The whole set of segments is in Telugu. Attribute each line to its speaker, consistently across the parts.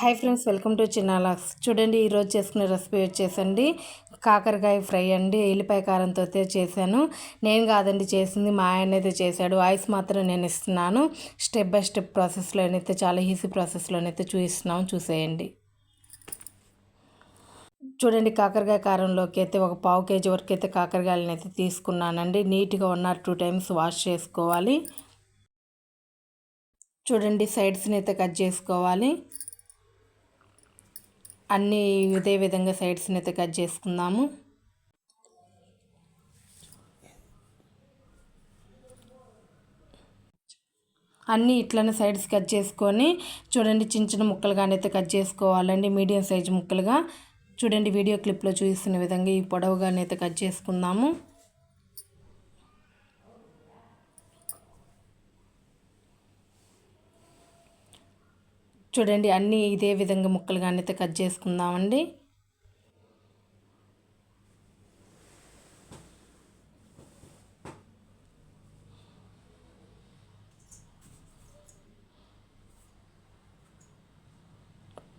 Speaker 1: హాయ్ ఫ్రెండ్స్ వెల్కమ్ టు చిన్నాలాక్స్ చూడండి ఈరోజు చేసుకునే రెసిపీ వచ్చేసండి. కాకరకాయ ఫ్రై అండి ఎల్లిపాయ కారంతో అయితే చేశాను. నేను కాదండి చేసింది మా ఆయన అయితే చేశాడు. వాయిస్ మాత్రం నేను ఇస్తున్నాను. స్టెప్ బై స్టెప్ ప్రాసెస్లోనైతే చాలా ఈజీ ప్రాసెస్లోనైతే చూపిస్తున్నాము చూసేయండి. చూడండి కాకరకాయ కారంలోకి అయితే ఒక పావు కేజీ వరకు అయితే కాకరకాయలను అయితే తీసుకున్నానండి. నీట్గా ఉన్న టూ టైమ్స్ వాష్ చేసుకోవాలి. చూడండి సైడ్స్ని అయితే కట్ చేసుకోవాలి. అన్నీ ఇదే విధంగా సైడ్స్ని అయితే కట్ చేసుకుందాము. అన్నీ ఇట్లనే సైడ్స్ కట్ చేసుకొని చూడండి చిన్న చిన్న ముక్కలుగానే అయితే కట్ చేసుకోవాలండి. మీడియం సైజు ముక్కలుగా. చూడండి వీడియో క్లిప్లో చూపిస్తున్న విధంగా ఈ పొడవుగానైతే కట్ చేసుకుందాము. చూడండి అన్నీ ఇదే విధంగా ముక్కలుగా అయితే కట్ చేసుకుందామండి.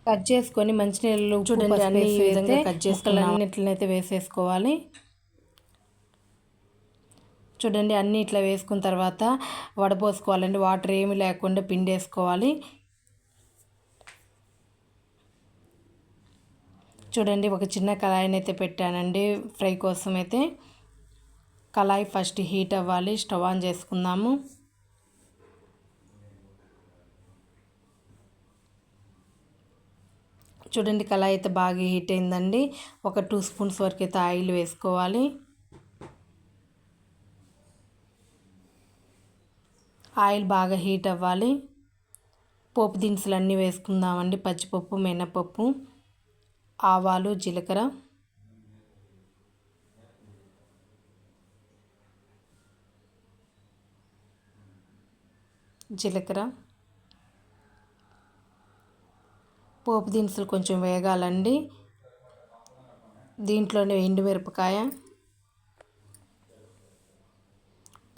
Speaker 1: కట్ చేసుకొని మంచినీళ్ళు చూడండి అన్ని ఈ విధంగా కట్ చేసుకున్నట్లయితే వేసేసుకోవాలి. చూడండి అన్నీ ఇట్లా వేసుకున్న తర్వాత వడపోసుకోవాలండి. వాటర్ ఏమి లేకుండా పిండేసుకోవాలి. చూడండి ఒక చిన్న కళాయిని అయితే పెట్టానండి. ఫ్రై కోసం అయితే కళాయి ఫస్ట్ హీట్ అవ్వాలి స్టవ్ ఆన్ చేసుకుందాము. చూడండి కళాయి అయితే బాగా హీట్ అయిందండి. ఒక టూ స్పూన్స్ వరకు అయితే ఆయిల్ వేసుకోవాలి. ఆయిల్ బాగా హీట్ అవ్వాలి. పోపు దినుసులు అన్నీ వేసుకుందామండి పచ్చిపప్పు మినపప్పు. ఆవాలు జీలకర్ర. జీలకర్ర. పోపు దినుసులు కొంచెం వేగాలండి. దీంట్లోనే ఎండుమిరపకాయ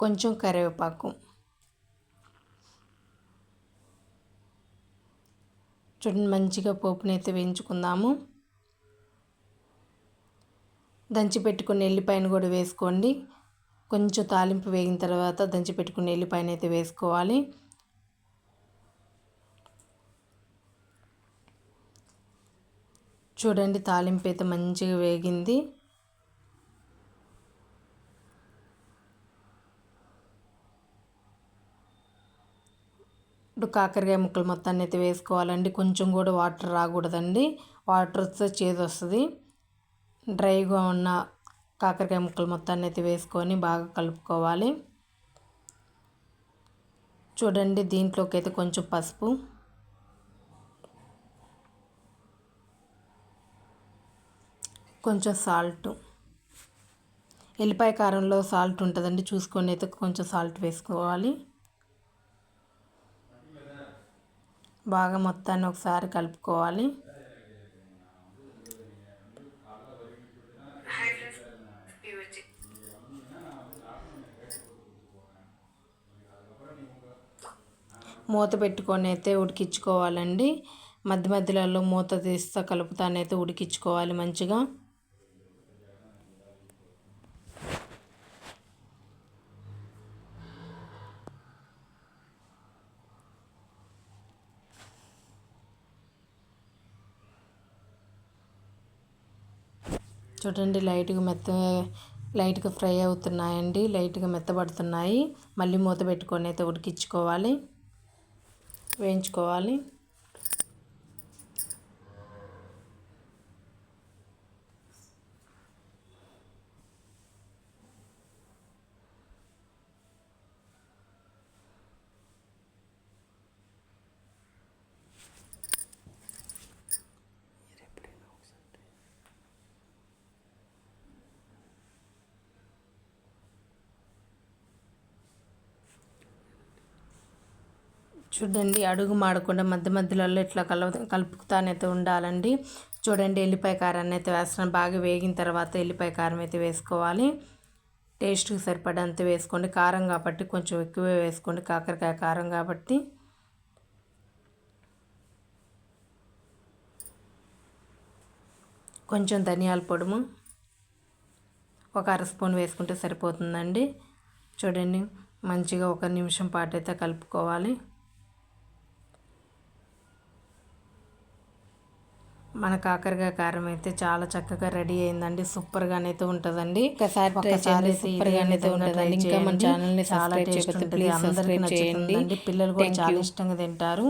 Speaker 1: కొంచెం కరివేపాకు. చూడండి మంచిగా పోపునైతే వేయించుకుందాము. దంచి పెట్టుకున్న ఎల్లిపాయను కూడా వేసుకోండి. కొంచెం తాలింపు వేగిన తర్వాత దంచి పెట్టుకున్న ఎల్లిపాయను అయితే వేసుకోవాలి. చూడండి తాలింపు అయితే మంచిగా వేగింది. ఇప్పుడు కాకరకాయ ముక్కలు మొత్తాన్ని అయితే వేసుకోవాలండి. కొంచెం కూడా వాటర్ రాకూడదండి. వాటర్ వస్తే చేదు వస్తుంది. డ్రైగా ఉన్న కాకరకాయ ముక్కలు మొత్తాన్ని అయితే వేసుకొని బాగా కలుపుకోవాలి. చూడండి దీంట్లోకి అయితే కొంచెం పసుపు. కొంచెం సాల్ట్. ఎల్లిపాయ కారంలో సాల్ట్ ఉంటుందండి చూసుకొని అయితే కొంచెం సాల్ట్ వేసుకోవాలి. బాగా మొత్తాన్ని ఒకసారి కలుపుకోవాలి. మూత పెట్టుకొని అయితే ఉడికించుకోవాలండి. మధ్య మధ్యలో మూత తీస్తా కలుపుతానైతే ఉడికించుకోవాలి మంచిగా. చూడండి లైట్గా మెత్త లైట్గా ఫ్రై అవుతున్నాయండి. లైట్గా మెత్తబడుతున్నాయి. మళ్ళీ మూత పెట్టుకొని అయితే ఉడికించుకోవాలి. వేయించుకోవాలి. చూడండి అడుగు మాడకుండా మధ్య మధ్యలో ఇట్లా కల కలుపుతానైతే ఉండాలండి. చూడండి ఎల్లిపాయ కారాన్ని అయితే వేస్తాను బాగా వేగిన తర్వాత ఎల్లిపాయ కారం అయితే వేసుకోవాలి. టేస్ట్కి సరిపడంత వేసుకోండి. కారం కాబట్టి కొంచెం ఎక్కువే వేసుకోండి. కాకరకాయ కారం కాబట్టి. కొంచెం ధనియాల పొడుము ఒక అర స్పూన్ వేసుకుంటే సరిపోతుందండి. చూడండి మంచిగా ఒక నిమిషం పాటు అయితే కలుపుకోవాలి. మన కాకరకాయ కారం అయితే చాలా చక్కగా రెడీ అయిందండి. సూపర్గా అయితే ఉంటుందండి.
Speaker 2: ఒకసారి ట్రై చేయండి. సూపర్గా అయితే ఉంటుందండి. ఇంకా మన
Speaker 1: చాలా టేస్ట్ ఉంటుంది. అందరికీ
Speaker 2: సబ్స్క్రైబ్ చేయండి.
Speaker 1: నచ్చుతుందండి పిల్లలు కూడా చాలా. ఇష్టంగా తింటారు.